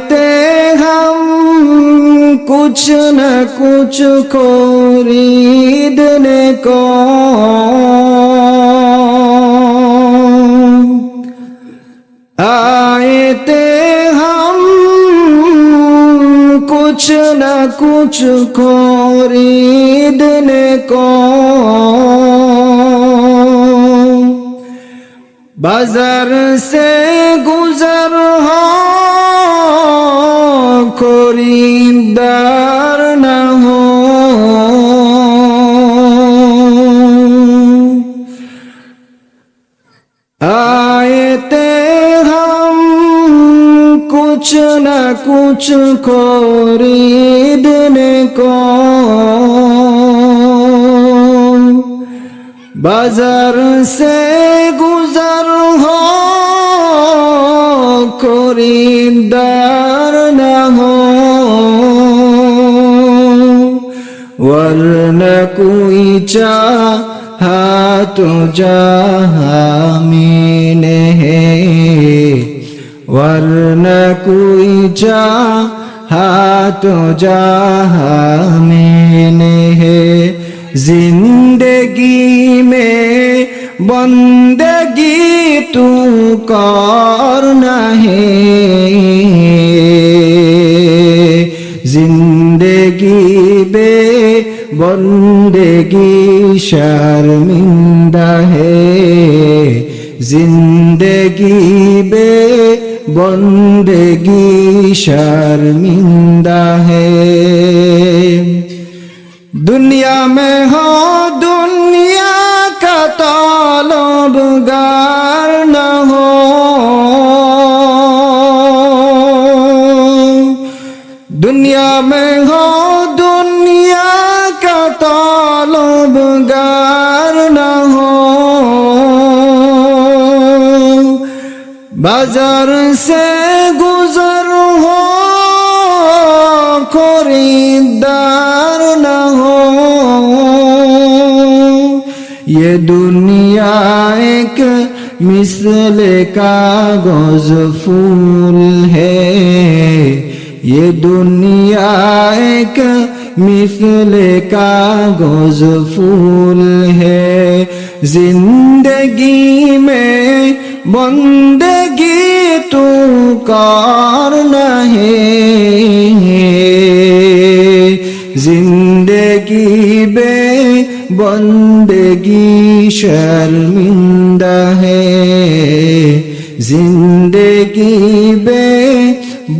आए ते हम कुछ न कुछ खरीदने को आए ते हम कुछ न कुछ खरीदने को बाजार से गुजर हो করিদার না হো আয়তে হাম কুছ না কুছ করি কো বাজার সে গুজার হো করি वरना कोई चाहा तो जहाँ में है वरना कोई चाहा तो जहाँ में है जिंदगी में बंदगी तू करना है जिंदगी বে বন্দেগি শর্মিন্দা হে। জিন্দগি বে বন্দেগি শর্মিন্দা হে। দুনিয়া মে হো, দুনিয়া কা তলবগার না হো। দুনিয়া মে बाज़ार से गुजर हो, खरीदार न हो। ये दुनिया एक मिसल कागज़ फूल है। ये दुनिया एक मिसल कागज़ फूल है। ज़िंदगी में بندگی تو کار نہیں زندگی بے بندگی شرمندہ ہے زندگی بے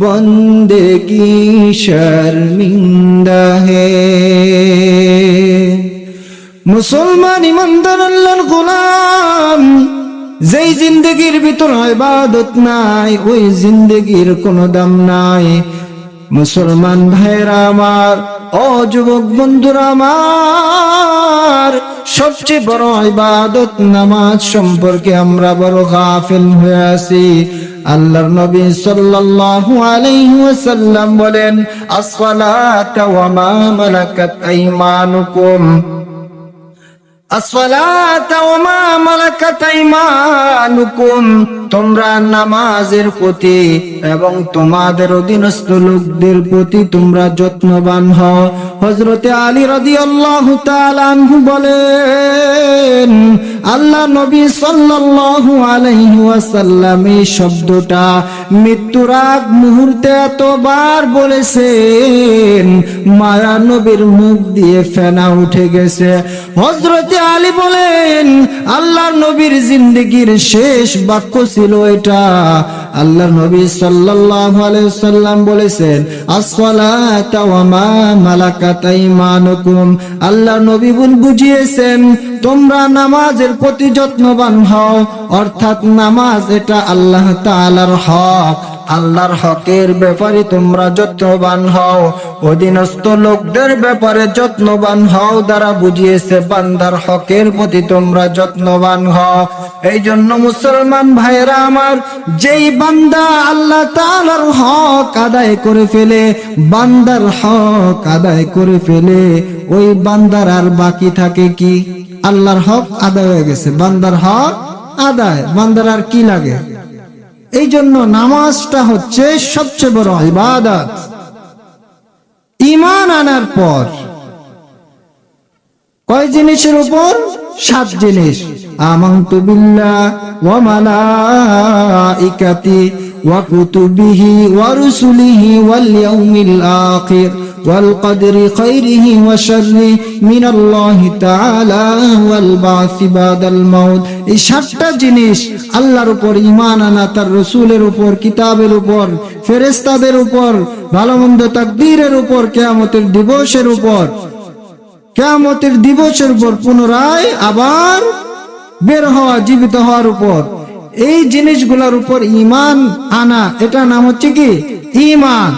بندگی شرمندہ ہے মুসলমান ইমানদার আল্লাহর গোলাম যেই জিন্দগির ভিতর ইবাদত নাই, ওই জিন্দগির কোনো দাম নাই। মুসলমান ভাইরা আমার, ও যুবক বন্ধুরা আমার, সবচেয়ে বড় ইবাদত নামাজ সম্পর্কে আমরা বড় গাফিল হয়ে আছি। আল্লাহর নবী সাল্লাল্লাহু আলাইহি ওয়াসাল্লাম বলেন আসসালাতু ওয়া মা মালাকাত আইমানুকুম। তোমরা নামাজের প্রতি এবং তোমাদের অধীনস্থ লোকদের প্রতি তোমরা যত্নবান হও। হযরতে আলী তাআলা আনহু বলেন, আল্লাহ নবী সাল্লাল্লাহু আলাইহি এই শব্দটা মৃত্যুর আগ মুহূর্তে এতবার বলেছেন, মায়া নবীর মুখ দিয়ে ফেনা উঠে গেছে। হযরতে আলী বলেন আল্লাহ নবীর জিন্দগির শেষ বাক্য ছিল এটা। আল্লাহ নবী সাল্লাম বলেছেন আল্লাহ নবী বুঝিয়েছেন, তোমরা নামাজের প্রতি যত্নবান হও, অর্থাৎ নামাজ এটা আল্লাহ তাআলার হক। আল্লাহর হকের ব্যাপারে তোমরা যত্নবান হও। অধীনস্থ লোকদের ব্যাপারে যত্নবান হও দ্বারা বুঝিয়েছে বান্দার হকের প্রতি তোমরা যত্নবান হও। এই জন্য মুসলমান ভাইয়েরা আমার, যেই বান্দা আল্লাহ তালার হক আদায় করে ফেলে, বান্দার হক আদায় করে ফেলে, ওই বান্দার আর বাকি থাকে কি? আল্লাহর হক আদায় হয়ে গেছে, বান্দার হক আদায়, বান্দার আর কি লাগে? এই জন্য নামাজটা হচ্ছে সবচেয়ে বড় ইবাদত। ইমান আনার পর। কয় জিনিসের উপর? সাত জিনিস। আমান্তু বিল্লাহ ওয়া কুতুবিহি ওয়া রুসুলিহি ওয়াল ইয়াউমিল আখির। খাইরিহি ওয়া শাররি মিনাল্লাহি তাআলা ওয়াল বাসি বাদাল মাউত এই সাতটা জিনিস আল্লাহর উপর ঈমান আনা, তার রসুলের উপর, কিতাবের উপর, ফেরেশতাদের উপর ভালো মন্দ তাকদীরের উপর, কিয়ামতের দিবসের উপর। কেয়ামতের দিবসের উপর পুনরায় আবার বের হওয়া, জীবিত হওয়ার উপর। এই জিনিসগুলোর উপর ইমান আনা এটা নাম হচ্ছে কি? ইমান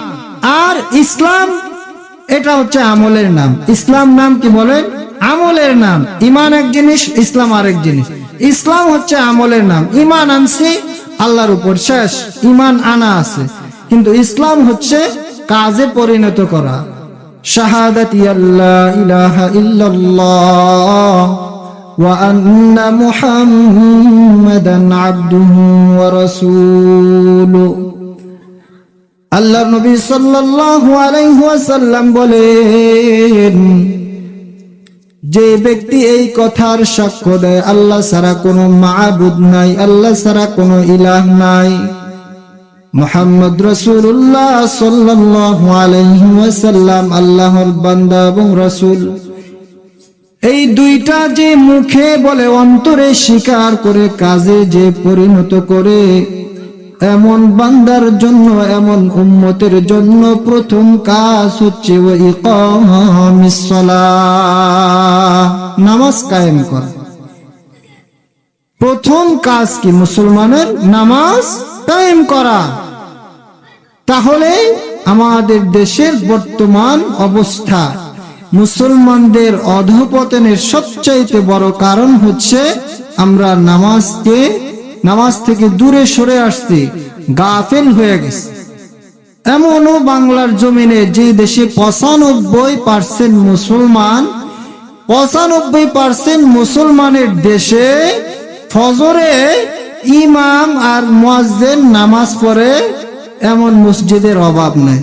আর ইসলাম এটা হচ্ছে আমলের নাম। ইসলাম নাম কি বলে? আমলের নাম। ইমান এক জিনিস, ইসলাম আরেক জিনিস। ইসলাম হচ্ছে আমলের নাম। ইমান আনছি, আল্লাহর উপর শেষ। ইমান আনা আছে। কিন্তু ইসলাম হচ্ছে কাজে পরিণত করা। শাহাদ আল্লাহ নবী ওয়াসাল্লাম বলেন, যে ব্যক্তি এই কথার সাক্ষ্য দেয়, আল্লাহ ছাড়া কোনো মাবুদ নাই, আল্লাহ ছাড়া কোনো ইলাহ নাই। মোহাম্মদ রসুল্লাহ ওয়াসাল্লাম আল্লাহর বান্দা এবং রসুল। এই দুইটা যে মুখে বলে, অন্তরে স্বীকার করে, কাজে যে পরিণত করে এমন বান্দার জন্য, এমন উম্মতের জন্য প্রথম কাজ হচ্ছে ও ইকামিস নামাজ কায়েম করা। প্রথম কাজ কি? মুসলমানের নামাজ কায়েম করা। তাহলে আমাদের দেশের বর্তমান অবস্থা, মুসলমানদের অধপতনের সবচাইতে বড় কারণ হচ্ছে আমরা নামাজকে নামাজ থেকে দূরে সরে আসছি, গাফেল হয়ে গেছে। এমনও বাংলার জমিনে যে দেশে পঁচানব্বই পার্সেন্ট মুসলমান, পঁচানব্বই পার্সেন্ট মুসলমানের দেশে ফজরে ইমাম আর মুয়াজ্জিন নামাজ পড়ে, এমন মসজিদের অভাব নেই।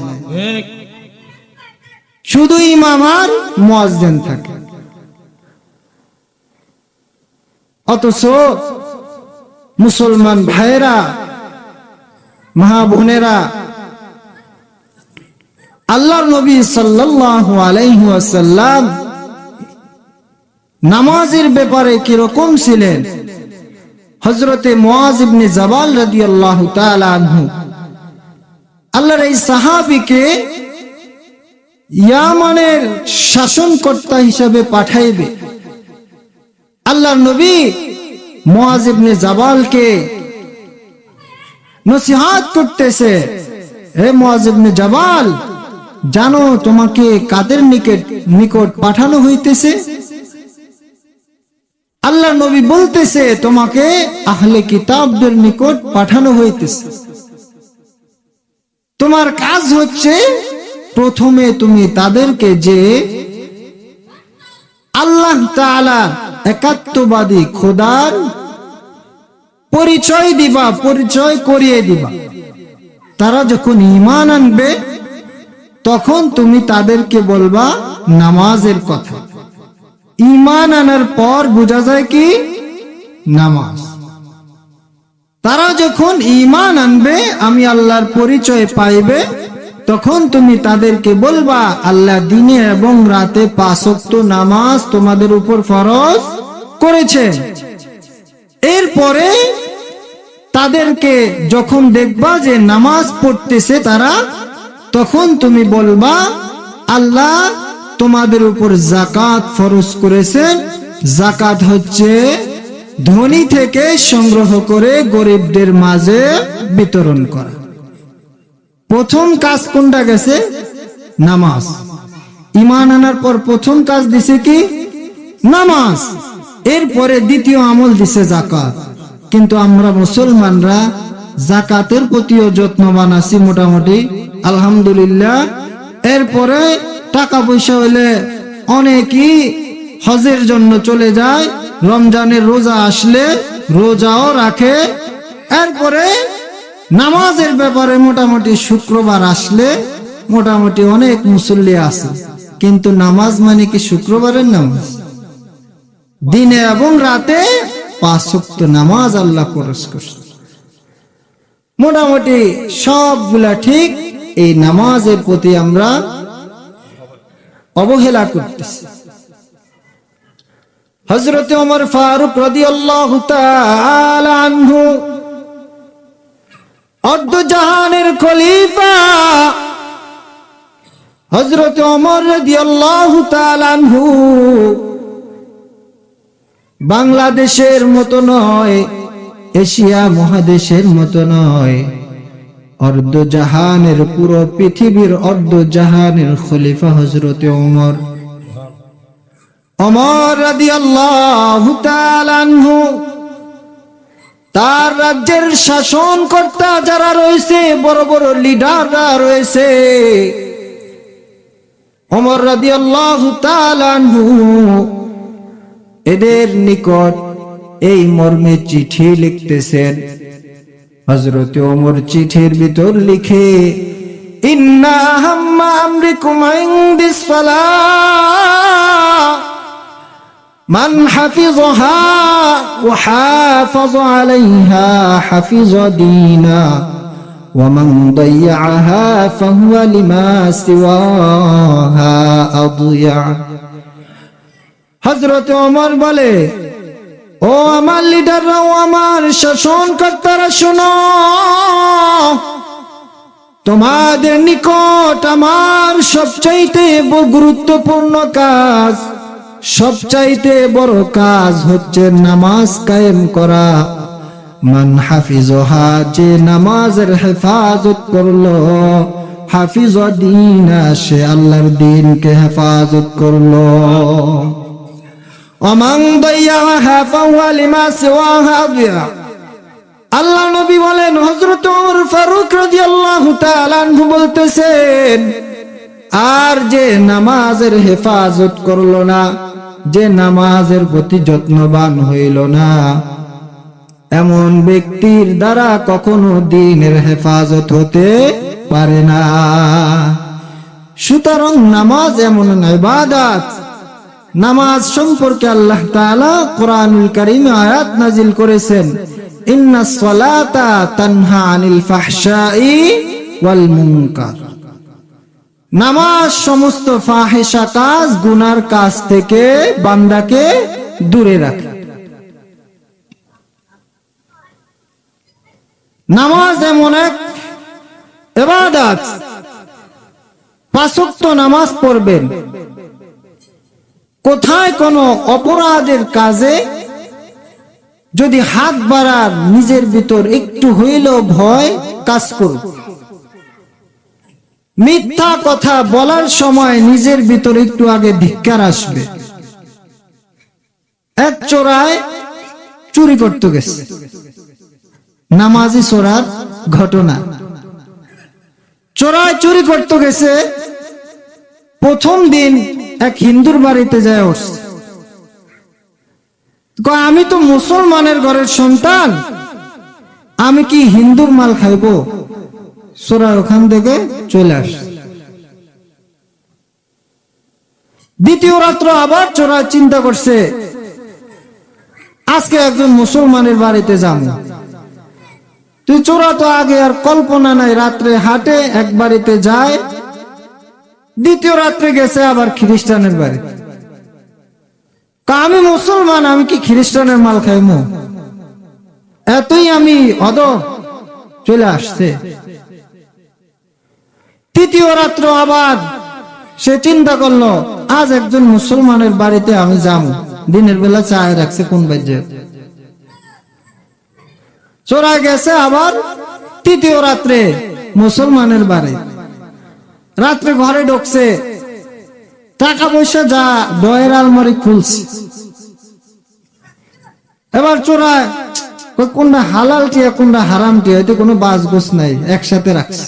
শুধু ইমাম আর মুয়াজ্জিন থাকে। অথচ মুসলমান ভাইরা মা বোনেরা, আল্লাহর নবী ওয়াসাল্লাম নামাজের ব্যাপারে কীরকম ছিলেন? হজরতে মুয়াজ ইবনে জাবাল আল্লাহর এই ইয়ামানের হিসাবে পাঠাইবে। আল্লাহর নবী মুয়াজ ইবনে জাবালকে নসিহাত করতেছে, হে মুয়াজ ইবনে জাবাল, জানো তোমাকে কাদের নিকট নিকট পাঠানো হইতেছে? আল্লাহ নবী বলতেছে, তোমাকে আহলে কিতাবদের নিকট পাঠানো হইতেছে। তোমার কাজ হচ্ছে প্রথমে তুমি তাদেরকে যে আল্লাহ তাআলা একাত্মবাদী খোদার পরিচয় দিবা, পরিচয় করিয়ে দিবা। তারা যখন ইমান আনবে, তখন তুমি তাদেরকে বলবা নামাজের কথা। ইমান আনার পর বোঝা যায় কি? নামাজ। তারা যখন ইমান আনবে, আমি আল্লাহর পরিচয় পাইবে তখন তুমি তাদেরকে বলবা, আল্লাহ দিনে এবং রাতে পাঁচক্ত নামাজ তোমাদের উপর ফরজ করেছে। এরপরে তাদেরকে যখন দেখবা যে নামাজ পড়তেছে তারা, তখন তুমি বলবা, আল্লাহ তোমাদের উপর জাকাত ফরজ করেছেন জাকাত হচ্ছে ধনী থেকে সংগ্রহ করে গরিবদের মাঝে বিতরণ করা। প্রথম কাজ কোনটা গেছে? নামাজ। ইমান আনার পর প্রথম কাজ দিছে কি? নামাজ। এরপরে দ্বিতীয় আমল দিছে জাকাত কিন্তু আমরা মুসলমানরা জাকাতের প্রতিও যত্নবান আছি মোটামুটি, আলহামদুলিল্লাহ। এরপরে টাকা পয়সা হলে অনেকই হজের জন্য চলে যায়, রমজানের রোজা আসলে রোজাও রাখে। এরপরে নামাজের ব্যাপারে মোটামুটি শুক্রবার আসলে মোটামুটি অনেক মুসল্লি আছে। কিন্তু নামাজ মানে কি শুক্রবারের নামাজ? দিনে এবং রাতে পাঁচ ওয়াক্ত নামাজ আল্লাহ খরচ করছে। মোটামুটি সবগুলা ঠিক, এই নামাজের প্রতি আমরা অবহেলা করতেছি। হজরত ওমর ফারুক রাদিয়াল্লাহু আল্লাহ অর্ধ জাহানের খলিফা হজরত তাআলা আনহু বাংলাদেশের মতো নয়, এশিয়া মহাদেশের মতো নয়। অর্ধ জাহানের পুরো পৃথিবীর অর্ধ জাহানের খলিফা হজরতে ওমর। অমর রাদিয়াল্লাহু তাআলা আনহু তার রাজ্যের শাসনকর্তা যারা রয়েছে, বড় বড় লিডাররা রয়েছে। অমর তাআলা আনহু, এদের নিকট এই মর্মে চিঠি লিখতেছেন। হজরত ওমর চিঠির ভিতর লিখে, ইন্না হাম্মা আমরিকুম ইনদিস সালাহ। মান হাফিজহা ওয়া হাফাজ আলাইহা হাফিজ দীনা ওয়া মান দাইয়াহা ফাহুয়া লিমা সিওয়াহা আদিয়া। হযরত ওমর বলে, ও আমার লিডাররা, ও আমার শাসনকর্তারা, শোনো। তোমাদের নিকট আমার সবচাইতে গুরুত্বপূর্ণ কাজ সবচাইতে বড় কাজ হচ্ছে নামাজ কায়েম করা। মান হাফিজহা, যে নামাজের হেফাজত করল হাফিজ দিনা সে আল্লাহর দিনকে হেফাজত করল। অমাং দয়াহা ফাহুয়া লিমা সিওয়াহা আদিয়া আল্লাহ নবী বলেন, হযরত ওমর ফারুক রাদিয়াল্লাহু তাআলা আনহু বলতেছেন, আর যে নামাজের হেফাজত করল না যে নামাজের প্রতি যত্নবান হইল না, এমন ব্যক্তির দ্বারা কখনো দিনের হেফাজত হতে পারে না। সুতরাং নামাজ এমন ইবাদত। নামাজ সম্পর্কে আল্লাহ কোরআনুল কারীমে আয়াত নাজিল করেছেন, ইন্নাস সালাতা তানহা আনিল ফাহশাই ওয়াল মুনকার। নামাজ সমস্ত ফাহেসা কাজ গুনার কাজ থেকে বান্দাকে দূরে রাখে। নামাজ এমন এক এবাদাত। পাঁচক্ত নামাজ পড়বেন। কোথায় কোনো অপরাধের কাজে যদি হাত বাড়ার নিজের ভিতর একটু হইলেও ভয় কাজ করুক মিথ্যা কথা বলার সময় নিজের ভিতর একটু আগে ধিক্কার আসবে। এক চোরায় চুরি করতে গেছে। নামাজি চোরার ঘটনা। চোরায় চুরি করতে গেছে, প্রথম দিন এক হিন্দুর বাড়িতে যায় উঠছে আমি তো মুসলমানের ঘরের সন্তান, আমি কি হিন্দুর মাল খাইবো? সোরা ওখান থেকে চলে আস। দ্বিতীয় রাত্র আবার চোরা চিন্তা করছে, আজকে একজন মুসলমানের বাড়িতে যাব তুই চোরা তো আগে আর কল্পনা নাই, রাত্রে হাটে এক বাড়িতে যায়, দ্বিতীয় রাত্রে গেছে আবার খ্রিস্টানের বাড়িতে কা আমি মুসলমান, আমি কি খ্রিস্টানের মাল খাইমু? এতই আমি অদ চলে আসছে। তৃতীয় রাত্র আবার সে চিন্তা করল, আজ একজন মুসলমানের বাড়িতে আমি যাব দিনের বেলা চায় রাখছে কোন বাজ্যে চোরা গেছে আবার তৃতীয় রাত্রে মুসলমানের বাড়ি। রাত্রে ঘরে ঢুকছে, টাকা পয়সা যা ডয়ের আলমারি খুলছে। এবার চোরায় কোনটা হালাল টিয়া কোনটা হারাম টিয়া এতে কোনো বাস গোস নাই, একসাথে রাখছে।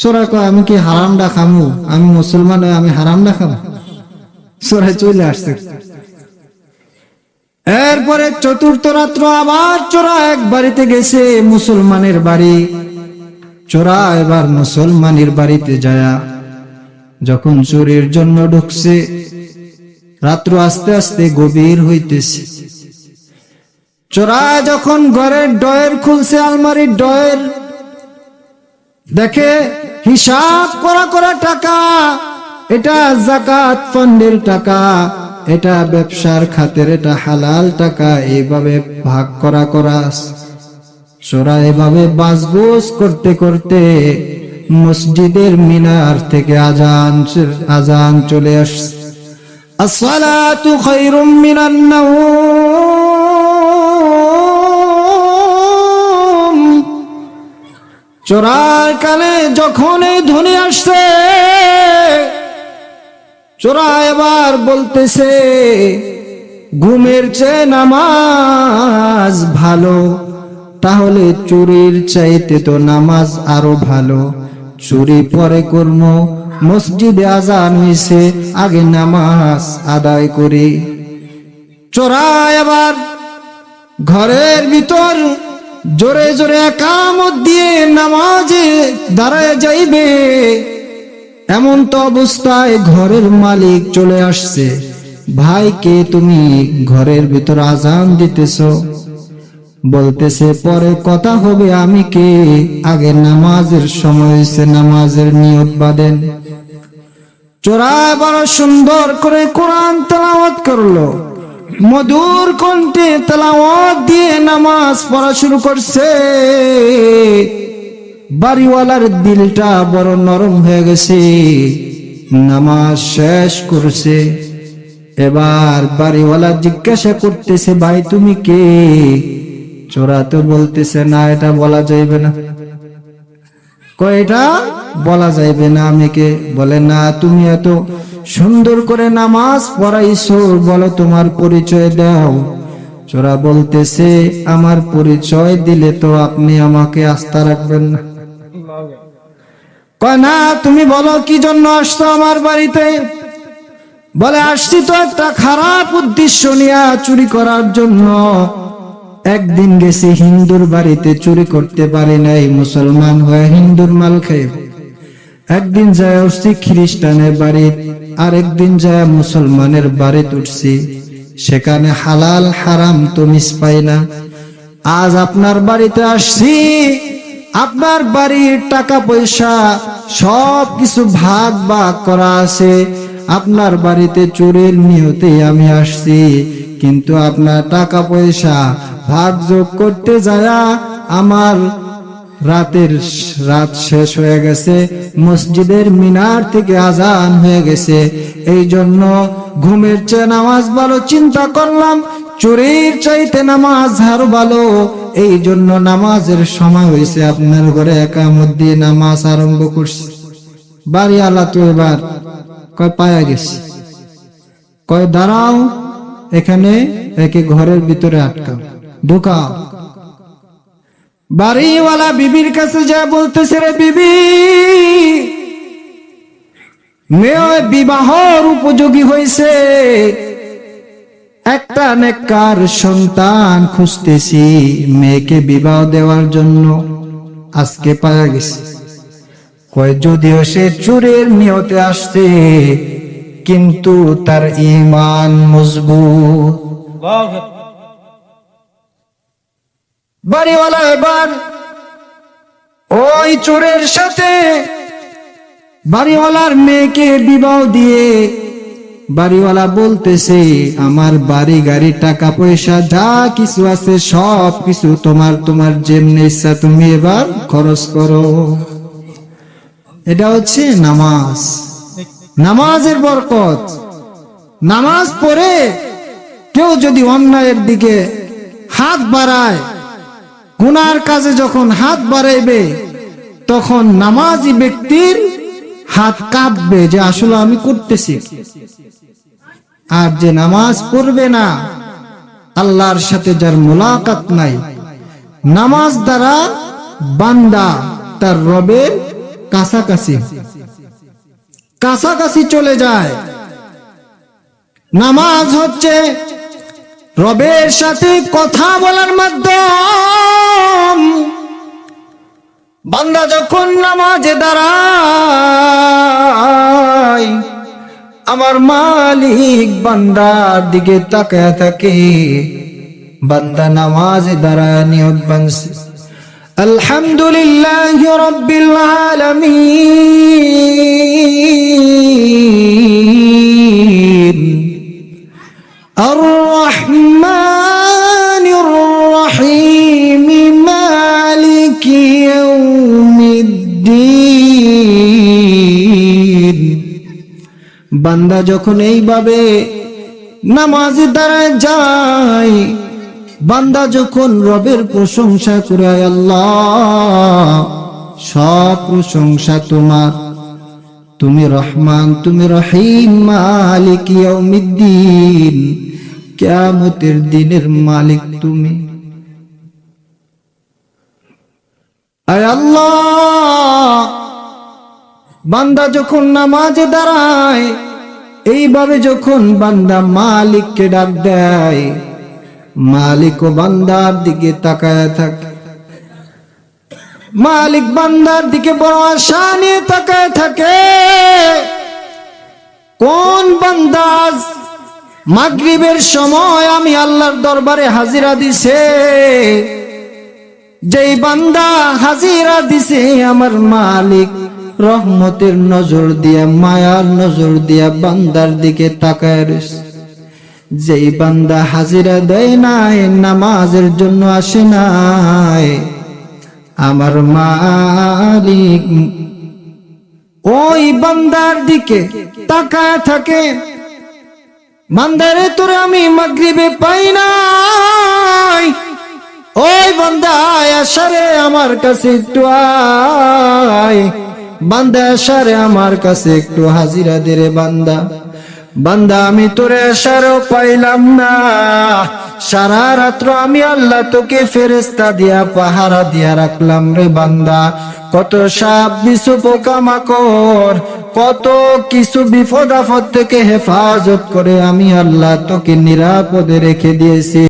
চোরা কয়, আমি কি হারামটা খামু? আমি মুসলমান হয়ে আমি হারামটা খামু? চোরাই চলে আসছে। এরপরে চতুর্থ রাত্র আবার চোরা এক বাড়িতে গেছে মুসলমানের বাড়ি। চোরা এবার মুসলমানের বাড়িতে যায়া যখন চোরের জন্য ঢুকছে, রাত্র আস্তে আস্তে গভীর হইতেছে। চোরা যখন ঘরের ডয়ের খুলছে, আলমারির ডয়ের দেখে হিসাব করা করা টাকা, এটা জাকাত ফান্ডের টাকা, এটা ব্যবসার খাতের, এটা হালাল টাকা, এইভাবে ভাগ করা করা চোরা এভাবে বাজগোজ করতে করতে মসজিদের মিনার থেকে আজান আজান চলে আসছে। আসসালাতু খায়রুম মিনান নাওম চোরার কানে যখন এই আসছে, চোরা এবার বলতেছে, ঘুমের চেয়ে নামাজ ভালো, তাহলে চুরির চাইতে তো নামাজ আরও ভালো। চুরি পরে কর্ম, মসজিদে আজান হইছে, আগে নামাজ আদায় করি। চোরা এবার ঘরের ভিতর জোরে জোরে একামত দিয়ে নামাজে দাঁড়ায় যাইবে। এমন তো অবস্থায় ঘরের মালিক চলে আসছে। ভাইকে তুমি? ঘরের ভিতর আজান দিতেছ। বলতেছে, পরে কথা হবে, আমি কে? আগে নামাজের সময় হয়েছে নামাজের নিয়ত বাঁধেন। চোরা বড় সুন্দর করে কোরআন তেলাওয়াত করল। মধুর কণ্ঠে তেলাওয়াত দিয়ে নামাজ পড়া শুরু করছে। বাড়িওয়ালার দিলটা বড় নরম হয়ে গেছে। নামাজ শেষ করছে। এবার বাড়িওয়ালা জিজ্ঞাসা করতেছে, ভাই, তুমি কে? চোরা তো বলতেছে, না, এটা বলা যাইবে না। কয়টা? বলা যাইবে না আমি কে বলে, না, তুমি এত সুন্দর করে নামাজ পড়াইছো, বলো তোমার পরিচয় দাও। চোরা বলতেছে, আমার পরিচয় দিলে তো আপনি আমাকে আস্থা রাখবেন না। কয়, না, তুমি বলো কি জন্য আসছো আমার বাড়িতে? বলে, আসছি তো একটা খারাপ উদ্দেশ্য নিয়ে চুরি করার জন্য। একদিন গেছি হিন্দুর বাড়িতে, চুরি করতে পারি নাই, মুসলমান হয়ে হিন্দুর মাল খেয়ে একদিন যায় উঠছি খ্রিস্টানের বাড়ি আর একদিন যায় মুসলমানের বাড়িতে উঠছি। সেখানে হালাল, হারাম তো মিস পাই না। আজ আপনার বাড়িতে আসছি, আপনার বাড়ির টাকা পয়সা সব কিছু ভাগ ভাগ করা আছে। আপনার বাড়িতে চোরের নিয়তে আমি আসছি, কিন্তু আপনার টাকা পয়সা ভাগ যোগ করতে যায় আমার রাতের রাত শেষ হয়ে গেছে, মসজিদের মিনার থেকে আজান হয়ে গেছে। এই জন্য ঘুমের চেয়ে নামাজ ভালো চিন্তা করলাম, চোরের চাইতে নামাজ আরও ভালো। এই জন্য নামাজের সময় হয়েছে আপনার ঘরে একামত দিয়ে নামাজ আরম্ভ করছি। বাড়ি আলা তো এবার কয় পায়া গেছে কয়, দাঁড়াও, এখানে একে ঘরের ভিতরে আটকাও। ঢুকাও। বাড়িওয়ালা বিবির কাছে যা বলতেছে রে বিবি, মেয়ে বিবাহর উপযোগী হয়েছে। একটা নেককার সন্তান খুঁজতেছি, মেয়েকে বিবাহ দেওয়ার জন্য আজকে পাওয়া গেছে। কয়, যদিও সে চুরের নিয়তে আসছে, কিন্তু তার ইমান মজবুত। বাড়িওয়ালা এবার ওই চোরের সাথে বাড়িওয়ালার মেয়েকে বিবাহ দিয়ে বাড়িওয়ালা বলতেছে, আমার বাড়ি, গাড়ি, টাকা, পয়সা, যা কিছু আছে সব কিছু তোমার তোমার যেমনি ইচ্ছা তুমি এবার খরচ করো। এটা হচ্ছে নামাজ। নামাজের বরকত। নামাজ পড়ে কেউ যদি অন্যায়ের দিকে হাত বাড়ায়, গুনার কাজে যখন হাত বাড়াইবে, তখন নামাজি ব্যক্তির হাত কাঁপবে যে আসলে আমি করতেছি। আর যে নামাজ পড়বে না, আল্লাহর সাথে যার মোলাকাত নাই। নামাজ দ্বারা বান্দা তার রবের কাছাকাছি। কাছাকাছি চলে যায়। নামাজ হচ্ছে রবের সাথে কথা বলার মাধ্যম। বান্দা যখন নামাজে দাঁড়ায়, আমার মালিক বান্দার দিকে তাকায় থাকে। বান্দা নামাজে দাঁড়ায়, নিয়ত বানছে আলহামদুলিল্লাহ রব্বিল আলামিন الرحمن الرحيم مالك يوم الدين বান্দা যখন এইভাবে নামাজে দাঁড়ায় যায় বান্দা যখন রবের প্রশংসা করে আল্লাহ, সব প্রশংসা তোমার। তুমি রহমান, তুমি রহিম, মালিক ইয়াউমিদ্দিন, কিয়ামতের দিনের মালিক তুমি। আয় আল্লাহ, বান্দা যখন নামাজে দাঁড়ায়, এইভাবে যখন বান্দা মালিককে ডাক দেয় মালিক ও বান্দার দিকে তাকায় থাকে। মালিক বান্দার দিকে বড় আশা নিয়ে তাকায় থাকে। কোন বান্দাজ মাগরিবের সময় আমি আল্লাহর দরবারে হাজিরা দিছে? যেই বান্দা হাজিরা দিছে, আমার মালিক রহমতের নজর দিয়া, মায়ার নজর দিয়া বান্দার দিকে তাকায় রয়েছে। যেই বান্দা হাজিরা দেয় নাই, নামাজের জন্য আসে নাই। আমার মালিক ওই বান্দার দিকে তাকায় থাকে। বান্দারে তোর আমি মাগরিবে পাই নাই। ওই বান্দা আয় আসারে আমার কাছে একটু আয়। বান্দা আসারে আমার কাছে একটু হাজিরা দে রে বান্দা। বান্দা, আমি তোরে সারো পাইলাম না। সারা রাত্র আমি আল্লাহ তোকে ফেরেস্তা দিয়া, পাহারা দিয়া রাখলাম রে বান্দা। কত সাপ বিশু পোকা মাকড় কত কিছু বিপদ আপদ থেকে হেফাজত করে আমি আল্লাহ তোকে নিরাপদে রেখে দিয়েছি।